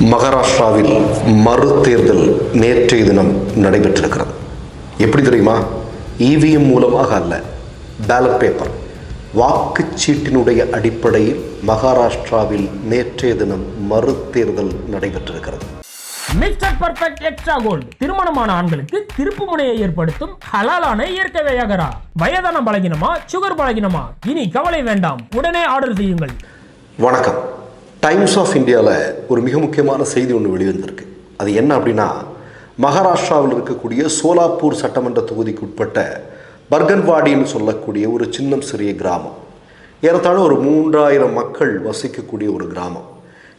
மகாராஷ்டிராவில் மறு தேர்தல் நேற்றைய தினம் நடைபெற்றிருக்கிறது. எப்படி தெரியுமா? இவிஎம் மூலமாக அல்ல பேலட் பேப்பர் வாக்குச்சீட்டினுடைய அடிப்படையில் மகாராஷ்டிராவில் நேற்றைய தினம் மறு தேர்தல் நடைபெற்றிருக்கிறது. மிஸ்டர் பர்ஃபெக்ட் எக்ஸ்ட்ரா கோல்டு திருமணமான ஆண்களுக்கு திருப்பு முனையை ஏற்படுத்தும் ஹலாலான இயற்கை வியாகரா. வயதான பலகினமா சுகர் பலகினமா? இனி கவலை வேண்டாம். உடனே ஆர்டர் செய்யுங்கள். வணக்கம். டைம்ஸ் ஆஃப் இந்தியாவில் ஒரு மிக முக்கியமான செய்தி ஒன்று வெளிவந்திருக்கு. அது என்ன அப்படின்னா மகாராஷ்டிராவில் இருக்கக்கூடிய சோலாப்பூர் சட்டமன்ற தொகுதிக்கு உட்பட்ட பர்கன்வாடின்னு சொல்லக்கூடிய ஒரு சின்னம் சிறிய கிராமம். ஏறத்தாழ ஒரு மூன்றாயிரம் மக்கள் வசிக்கக்கூடிய ஒரு கிராமம்.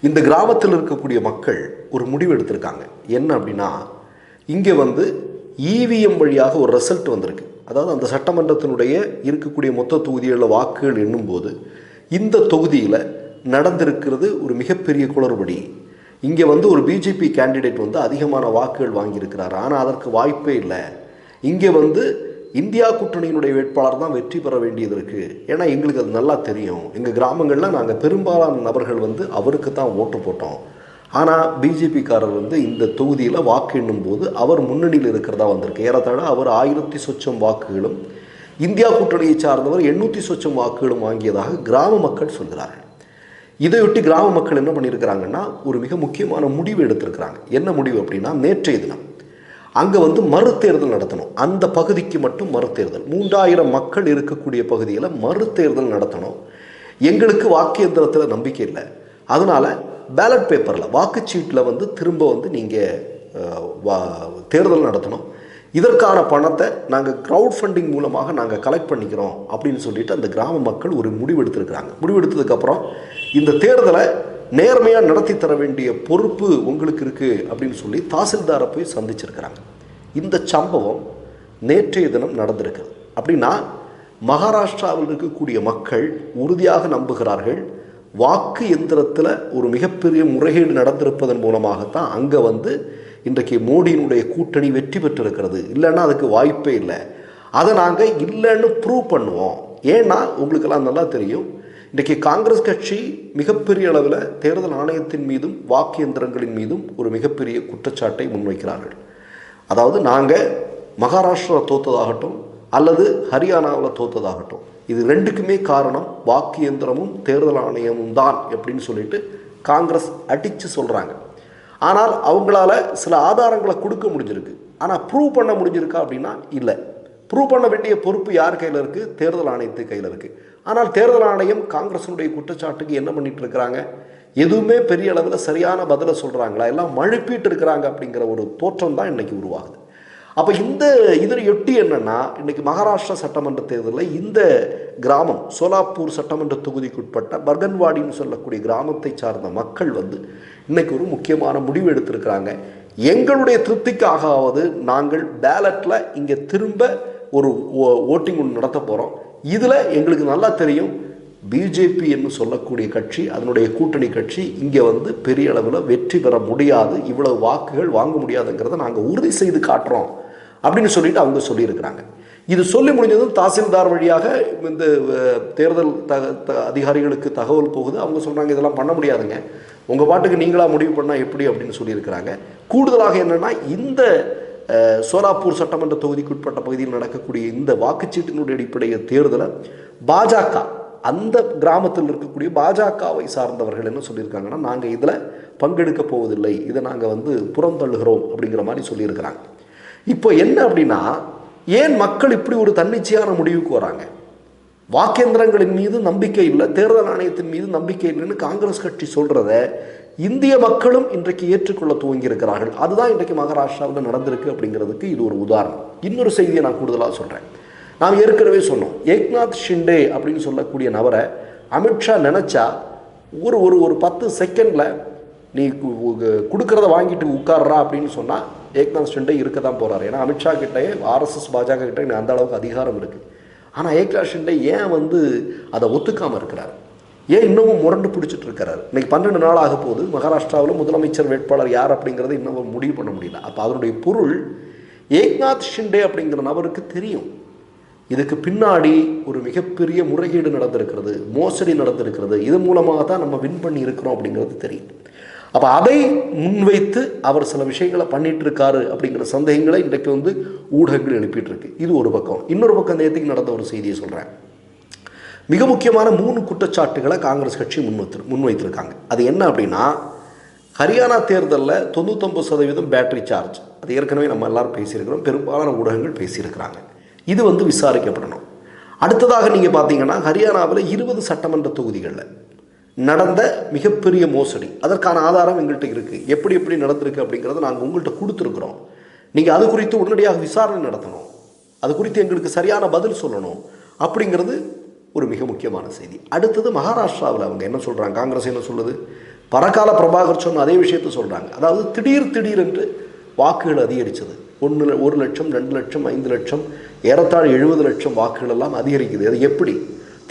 இந்த கிராமத்தில் இருக்கக்கூடிய மக்கள் ஒரு முடிவு எடுத்திருக்காங்க. என்ன அப்படின்னா இங்கே வந்து இவிஎம் வழியாக ஒரு ரிசல்ட் வந்திருக்கு. அதாவது அந்த சட்டமன்றத்தினுடைய இருக்கக்கூடிய மொத்த தொகுதிகளில் வாக்குகள் எண்ணும்போது இந்த தொகுதியில் நடந்திருக்கிறது ஒரு மிகப்பெரிய குளறுபடி. இங்கே வந்து ஒரு பிஜேபி கேண்டிடேட் வந்து அதிகமான வாக்குகள் வாங்கியிருக்கிறார். ஆனால் அதற்கு வாய்ப்பே இல்லை. இங்கே வந்து இந்தியா கூட்டணியினுடைய வேட்பாளர் தான் வெற்றி பெற வேண்டியது இருக்குது ஏன்னா எங்களுக்கு அது நல்லா தெரியும். எங்கள் கிராமங்களில் நாங்கள் பெரும்பாலான நபர்கள் வந்து அவருக்கு தான் ஓட்டு போட்டோம். ஆனால் பிஜேபிக்காரர் வந்து இந்த தொகுதியில் வாக்கு எண்ணும் போது அவர் முன்னணியில் இருக்கிறதா வந்திருக்கு. ஏறத்தாழ அவர் ஆயிரத்தி சொச்சம் வாக்குகளும் இந்தியா கூட்டணியை சார்ந்தவர் எண்ணூற்றி சொச்சம் வாக்குகளும் வாங்கியதாக கிராம மக்கள் சொல்கிறார்கள். இதையொட்டி கிராம மக்கள் என்ன பண்ணியிருக்கிறாங்கன்னா ஒரு மிக முக்கியமான முடிவு எடுத்திருக்கிறாங்க. என்ன முடிவு அப்படின்னா நேற்றைய தினம் அங்கே வந்து மறுதேர்தல் நடத்தணும். அந்த பகுதிக்கு மட்டும் மறுதேர்தல் மூன்றாயிரம் மக்கள் இருக்கக்கூடிய பகுதியில் மறுதேர்தல் நடத்தணும். எங்களுக்கு வாக்கு எந்திரத்தில் நம்பிக்கை இல்லை. அதனால் பேலட் பேப்பரில் வாக்குச்சீட்டில் வந்து திரும்ப வந்து நீங்கள் தேர்தல் நடத்தணும். இதற்கான பணத்தை நாங்கள் க்ரௌட் ஃபண்டிங் மூலமாக நாங்கள் கலெக்ட் பண்ணிக்கிறோம் அப்படின்னு சொல்லிட்டு அந்த கிராம மக்கள் ஒரு முடிவெடுத்திருக்கிறாங்க முடிவெடுத்ததுக்கப்புறம் இந்த தேர்தலை நேர்மையாக நடத்தி தர வேண்டிய பொறுப்பு உங்களுக்கு இருக்குது அப்படின்னு சொல்லி தாசில்தாரை போய் சந்திச்சிருக்கிறாங்க. இந்த சம்பவம் நேற்றைய தினம் நடந்திருக்குது அப்படின்னா மகாராஷ்டிராவில் இருக்கக்கூடிய மக்கள் உறுதியாக நம்புகிறார்கள். வாக்கு எந்திரத்தில் ஒரு மிகப்பெரிய முறைகேடு நடந்திருப்பதன் மூலமாகத்தான் அங்கே வந்து இன்றைக்கு மோடியினுடைய கூட்டணி வெற்றி பெற்றிருக்கிறது. இல்லைன்னா அதுக்கு வாய்ப்பே இல்லை. அதை நாங்கள் இல்லைன்னு ப்ரூவ் பண்ணுவோம். ஏன்னா உங்களுக்கெல்லாம் நல்லா தெரியும் இன்றைக்கி காங்கிரஸ் கட்சி மிகப்பெரிய அளவில் தேர்தல் ஆணையத்தின் மீதும் வாக்கு எந்திரங்களின் மீதும் ஒரு மிகப்பெரிய குற்றச்சாட்டை முன்வைக்கிறார்கள். அதாவது நாங்கள் மகாராஷ்டிரா தோத்ததாகட்டும் அல்லது ஹரியானாவில் தோத்ததாகட்டும். இது ரெண்டுக்குமே காரணம் வாக்கு எந்திரமும் தேர்தல் ஆணையமும் தான் அப்படின்னு சொல்லிட்டு காங்கிரஸ் அடித்து சொல்கிறாங்க ஆனால் அவங்களால சில ஆதாரங்களை கொடுக்க முடிஞ்சிருக்கு. ஆனால் ப்ரூவ் பண்ண முடிஞ்சிருக்கா அப்படின்னா இல்லை. ப்ரூவ் பண்ண வேண்டிய பொறுப்பு யார் கையில் இருக்குது தேர்தல் ஆணையத்து கையில் இருக்குது ஆனால் தேர்தல் ஆணையம் காங்கிரஸினுடைய குற்றச்சாட்டுக்கு என்ன பண்ணிட்டு இருக்கிறாங்க எதுவுமே பெரிய அளவில் சரியான பதிலை சொல்கிறாங்களா எல்லாம் மழுப்பிட்டு இருக்கிறாங்க அப்படிங்கிற ஒரு தோற்றம் தான் இன்றைக்கி உருவாகுது. அப்போ இந்த இதில் எட்டி என்னென்னா இன்றைக்கி மகாராஷ்டிரா சட்டமன்ற தேர்தலில் இந்த கிராமம் சோலாப்பூர் சட்டமன்ற தொகுதிக்குட்பட்ட பர்கன்வாடின்னு சொல்லக்கூடிய கிராமத்தை சார்ந்த மக்கள் வந்து இன்னைக்கு ஒரு முக்கியமான முடிவு எடுத்திருக்கிறாங்க. எங்களுடைய திருப்திக்காகவாவது நாங்கள் பேலட்டில் இங்கே திரும்ப ஒரு ஓட்டிங் ஒன்று நடத்த போகிறோம் இதில் எங்களுக்கு நல்லா தெரியும் பிஜேபி என்று சொல்லக்கூடிய கட்சி அதனுடைய கூட்டணி கட்சி இங்கே வந்து பெரிய அளவில் வெற்றி பெற முடியாது இவ்வளவு வாக்குகள் வாங்க முடியாதுங்கிறத நாங்கள் உறுதி செய்து காட்டுறோம். அப்படின்னு சொல்லிட்டு அவங்க சொல்லியிருக்கிறாங்க. இது சொல்லி முடிஞ்சதும் தாசில்தார் வழியாக இந்த தேர்தல் த அதிகாரிகளுக்கு தகவல் போகுது. அவங்க சொல்கிறாங்க இதெல்லாம் பண்ண முடியாதுங்க. உங்கள் பாட்டுக்கு நீங்களாக முடிவு பண்ணால் எப்படி? அப்படின்னு சொல்லியிருக்கிறாங்க. கூடுதலாக என்னென்னா இந்த சோலாப்பூர் சட்டமன்ற தொகுதிக்கு உட்பட்ட பகுதியில் நடக்கக்கூடிய இந்த வாக்குச்சீட்டினுடைய அடிப்படையில் தேர்தலை பாஜக அந்த கிராமத்தில் இருக்கக்கூடிய பாஜகவை சார்ந்தவர்கள் என்ன சொல்லியிருக்காங்கன்னா நாங்கள் இதில் பங்கெடுக்க போவதில்லை. இதை நாங்கள் வந்து புறந்தள்ளுகிறோம். அப்படிங்கிற மாதிரி சொல்லியிருக்கிறாங்க. இப்போ என்ன அப்படின்னா ஏன் மக்கள் இப்படி ஒரு தன்னிச்சையான முடிவுக்கு வராங்க? வாக்கேந்திரங்களின் மீது நம்பிக்கை இல்லை தேர்தல் ஆணையத்தின் மீது நம்பிக்கை இல்லைன்னு காங்கிரஸ் கட்சி சொல்கிறத இந்திய மக்களும் இன்றைக்கு ஏற்றுக்கொள்ள துவங்கியிருக்கிறார்கள். அதுதான் இன்றைக்கு மகாராஷ்டிராவில் நடந்திருக்கு அப்படிங்கிறதுக்கு இது ஒரு உதாரணம். இன்னொரு செய்தியை நான் கூடுதலாக சொல்கிறேன் நாம் ஏற்கனவே சொன்னோம் ஏக்நாத் ஷிண்டே அப்படின்னு சொல்லக்கூடிய நபரை அமித்ஷா நினச்சா ஒரு ஒரு ஒரு பத்து செகண்டில் நீ கொடுக்குறத வாங்கிட்டு உட்கார்றா அப்படின்னு சொன்னால் ஏக்நாத் ஷிண்டே இருக்க தான் போகிறார் ஏன்னா அமித்ஷா கிட்டே ஆர்எஸ்எஸ் பாஜக கிட்டே அந்த அளவுக்கு அதிகாரம் இருக்குது ஆனால் ஏக்நாத் ஷிண்டே ஏன் வந்து அதை ஒத்துக்காமல் இருக்கிறார்? ஏன் இன்னமும் முரண்டு பிடிச்சிட்டு இருக்கிறார்? இன்றைக்கி பன்னெண்டு நாள் ஆக போகுது. மகாராஷ்டிராவில் முதலமைச்சர் வேட்பாளர் யார் அப்படிங்கிறத இன்னும் முடிவு பண்ண முடியல. அப்போ அதனுடைய பொருள் ஏக்நாத் ஷிண்டே அப்படிங்கிற நபருக்கு தெரியும். இதுக்கு பின்னாடி ஒரு மிகப்பெரிய முறைகேடு நடந்திருக்கிறது மோசடி நடந்திருக்கிறது. இது மூலமாக தான் நம்ம வின் பண்ணி இருக்கிறோம் அப்படிங்கிறது தெரியும். அப்போ அதை முன்வைத்து அவர் சில விஷயங்களை பண்ணிட்டு இருக்காரு அப்படிங்கிற சந்தேகங்களை இன்றைக்கு வந்து ஊடகங்கள் எழுப்பிட்டு இருக்கு இது ஒரு பக்கம். இன்னொரு பக்கம் நேற்றுக்கு நடந்த ஒரு செய்தியை சொல்கிறேன் மிக முக்கியமான மூணு குற்றச்சாட்டுகளை காங்கிரஸ் கட்சி முன்வைத்து முன்வைத்திருக்காங்க. அது என்ன அப்படின்னா ஹரியானா தேர்தலில் தொண்ணூத்தொம்பது சதவீதம் பேட்டரி சார்ஜ் அது ஏற்கனவே நம்ம எல்லாரும் பேசியிருக்கிறோம். பெரும்பாலான ஊடகங்கள் பேசியிருக்கிறாங்க. இது வந்து விசாரிக்கப்படணும். அடுத்ததாக நீங்கள் பார்த்தீங்கன்னா ஹரியானாவில் இருபது சட்டமன்ற தொகுதிகளில் நடந்த மிகப்பெரிய மோசடி. அதற்கான ஆதாரம் எங்கள்கிட்ட இருக்குது எப்படி எப்படி நடந்திருக்கு அப்படிங்கிறத நாங்கள் உங்கள்கிட்ட கொடுத்துருக்குறோம். நீங்கள் அது குறித்து உடனடியாக விசாரணை நடத்தணும். அது குறித்து எங்களுக்கு சரியான பதில் சொல்லணும் அப்படிங்கிறது ஒரு மிக முக்கியமான செய்தி. அடுத்தது மகாராஷ்டிராவில் அவங்க என்ன சொல்கிறாங்க காங்கிரஸ் என்ன சொல்லுது? பரகால பிரபாகர் சொன்ன அதே விஷயத்தை சொல்கிறாங்க அதாவது திடீர் திடீர் என்று வாக்குகள் அதிகரித்தது ஒன்று ஒரு லட்சம் ரெண்டு லட்சம் ஐந்து லட்சம் ஏறத்தாழ் எழுபது லட்சம் வாக்குகள் எல்லாம் அதிகரிக்குது. அது எப்படி?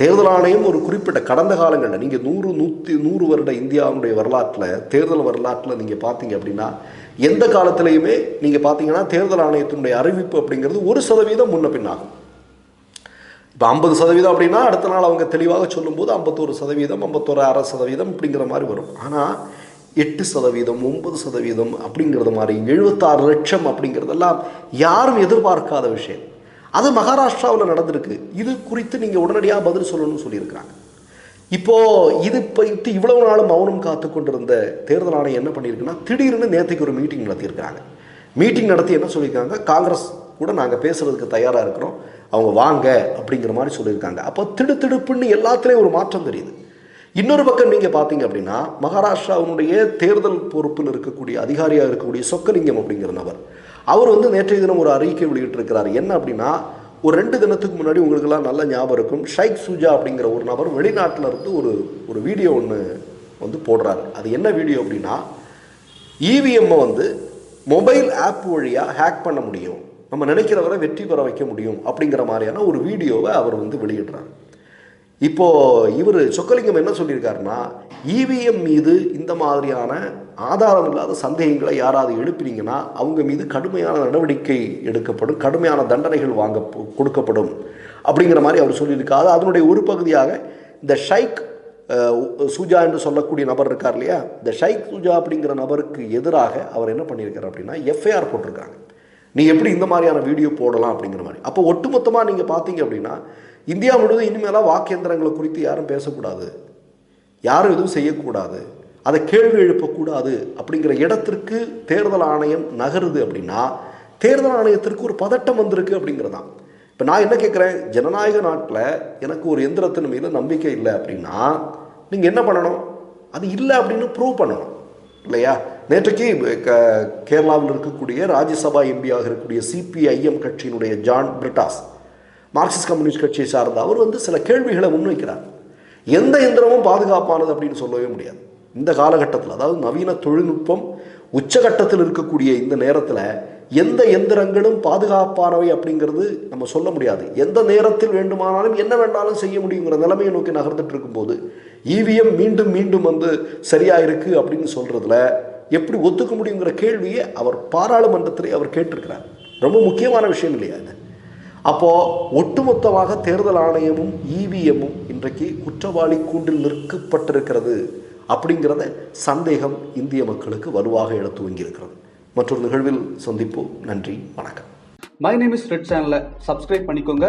தேர்தல் ஆணையம் ஒரு குறிப்பிட்ட கடந்த காலங்களில் நீங்கள் நூறு நூற்றி நூறு வருட இந்தியாவுடைய வரலாற்றில் தேர்தல் வரலாற்றில் நீங்கள் பார்த்தீங்க அப்படின்னா எந்த காலத்திலையுமே நீங்கள் பார்த்தீங்கன்னா தேர்தல் ஆணையத்தினுடைய அறிவிப்பு அப்படிங்கிறது ஒரு சதவீதம் முன்ன பின்னாகும். இப்போ ஐம்பது சதவீதம் அப்படின்னா அடுத்த நாள் அவங்க தெளிவாக சொல்லும்போது ஐம்பத்தோரு சதவீதம் ஐம்பத்தோரு அரை சதவீதம் அப்படிங்கிற மாதிரி வரும். ஆனால் எட்டு சதவீதம் ஒன்பது சதவீதம் அப்படிங்கிறது மாதிரி எழுபத்தாறு லட்சம் அப்படிங்கிறதெல்லாம் யாரும் எதிர்பார்க்காத விஷயம். அது மகாராஷ்டிராவில் நடந்திருக்கு. இது குறித்து நீங்கள் உடனடியாக பதில் சொல்லணும்னு சொல்லியிருக்கிறாங்க. இப்போது இது பற்றி இவ்வளவு நாளும் மௌனம் காத்து கொண்டிருந்த தேர்தல் ஆணையம் என்ன பண்ணியிருக்குன்னா திடீர்னு நேற்றுக்கு ஒரு மீட்டிங் நடத்தியிருக்கிறாங்க. மீட்டிங் நடத்தி என்ன சொல்லியிருக்காங்க? காங்கிரஸ் கூட நாங்கள் பேசுகிறதுக்கு தயாராக இருக்கிறோம். அவங்க வாங்க அப்படிங்கிற மாதிரி சொல்லியிருக்காங்க. அப்போ திடுத்திடுப்புன்னு எல்லாத்துலேயும் ஒரு மாற்றம் தெரியுது. இன்னொரு பக்கம் நீங்கள் பார்த்தீங்க அப்படின்னா மகாராஷ்டிராவினுடைய தேர்தல் பொறுப்பில் இருக்கக்கூடிய அதிகாரியாக இருக்கக்கூடிய சொக்கலிங்கம் அப்படிங்கிற நபர் அவர் வந்து நேற்றைய தினம் ஒரு அறிக்கை வெளியிட்டிருக்கிறார். என்ன அப்படின்னா ஒரு ரெண்டு தினத்துக்கு முன்னாடி உங்களுக்கெல்லாம் நல்ல ஞாபகம் இருக்கும். ஷைக் சுஜா அப்படிங்கிற ஒரு நபர் வெளிநாட்டில் இருந்து ஒரு ஒரு வீடியோ ஒன்று வந்து போடுறாரு. அது என்ன வீடியோ அப்படின்னா இவிஎம்மை வந்து மொபைல் ஆப் வழியாக ஹேக் பண்ண முடியும். நம்ம நினைக்கிறவரை வெற்றி பெற வைக்க முடியும் அப்படிங்கிற மாதிரியான ஒரு வீடியோவை அவர் வந்து வெளியிடுறார். இப்போது இவர் சொக்கலிங்கம் என்ன சொல்லியிருக்காருன்னா இவிஎம் மீது இந்த மாதிரியான ஆதாரம் இல்லாத சந்தேகங்களை யாராவது எழுப்பினீங்கன்னா அவங்க மீது கடுமையான நடவடிக்கை எடுக்கப்படும் கடுமையான தண்டனைகள் வாங்க கொடுக்கப்படும் அப்படிங்கிற மாதிரி அவர் சொல்லியிருக்காரு. அதனுடைய ஒரு பகுதியாக இந்த ஷைக் சூஜா சுஜா என்று சொல்லக்கூடிய நபர் இருக்கார் இல்லையா? இந்த ஷைக் சுஜா அப்படிங்கிற நபருக்கு எதிராக அவர் என்ன பண்ணியிருக்காரு அப்படின்னா எஃப்ஐஆர் போட்டிருக்காங்க. நீ எப்படி இந்த மாதிரியான வீடியோ போடலாம் அப்படிங்கிற மாதிரி. அப்போ ஒட்டுமொத்தமாக நீங்கள் பார்த்தீங்க அப்படின்னா இந்தியா முழுவதும் இனிமேலாம் வாக்கேந்திரங்களை குறித்து யாரும் பேசக்கூடாது. யாரும் எதுவும் செய்யக்கூடாது. அதை கேள்வி எழுப்பக்கூடாது அப்படிங்கிற இடத்திற்கு தேர்தல் ஆணையம் நகருது அப்படின்னா தேர்தல் ஆணையத்திற்கு ஒரு பதட்டம் வந்திருக்கு அப்படிங்கிறதான். இப்போ நான் என்ன கேட்குறேன் ஜனநாயக நாட்டில் எனக்கு ஒரு எந்திரத்தின் மீது நம்பிக்கை இல்லை அப்படின்னா நீங்கள் என்ன பண்ணணும்? அது இல்லை அப்படின்னு ப்ரூவ் பண்ணணும். இல்லையா? நேற்றைக்கு க கேரளாவில் இருக்கக்கூடிய ராஜ்யசபா எம்பியாக இருக்கக்கூடிய சிபிஐஎம் கட்சியினுடைய ஜான் பிரிட்டாஸ் மார்க்சிஸ்ட் கம்யூனிஸ்ட் கட்சியை சார்ந்த அவர் வந்து சில கேள்விகளை முன்வைக்கிறார். எந்த எந்திரமும் பாதுகாப்பானது அப்படின்னு சொல்லவே முடியாது. இந்த காலகட்டத்தில் அதாவது நவீன தொழில்நுட்பம் உச்சகட்டத்தில் இருக்கக்கூடிய இந்த நேரத்தில் எந்த எந்திரங்களும் பாதுகாப்பானவை அப்படிங்கிறது நம்ம சொல்ல முடியாது. எந்த நேரத்தில் வேண்டுமானாலும் என்ன வேண்டாலும் செய்ய முடியுங்கிற நிலைமையை நோக்கி நகர்ந்துட்டு இருக்கும்போது இவிஎம் மீண்டும் மீண்டும் வந்து சரியாக இருக்குது அப்படின்னு சொல்கிறதுல எப்படி ஒத்துக்க முடியுங்கிற கேள்வியை அவர் பாராளுமன்றத்திலே அவர் கேட்டிருக்கிறார். ரொம்ப முக்கியமான விஷயம் இல்லையா இது? அப்போது ஒட்டுமொத்தமாக தேர்தல் ஆணையமும் இவிஎம்மும் இன்றைக்கு குற்றவாளி கூண்டில் நிற்கப்பட்டிருக்கிறது அப்படிங்கிறத சந்தேகம் இந்திய மக்களுக்கு வலுவாக எடுத்து வங்கியிருக்கிறது மற்றொரு நிகழ்வில் சந்திப்போம். நன்றி. வணக்கம். மை நேம் இஸ் ரெட் சேனலை சப்ஸ்கிரைப் பண்ணிக்கோங்க.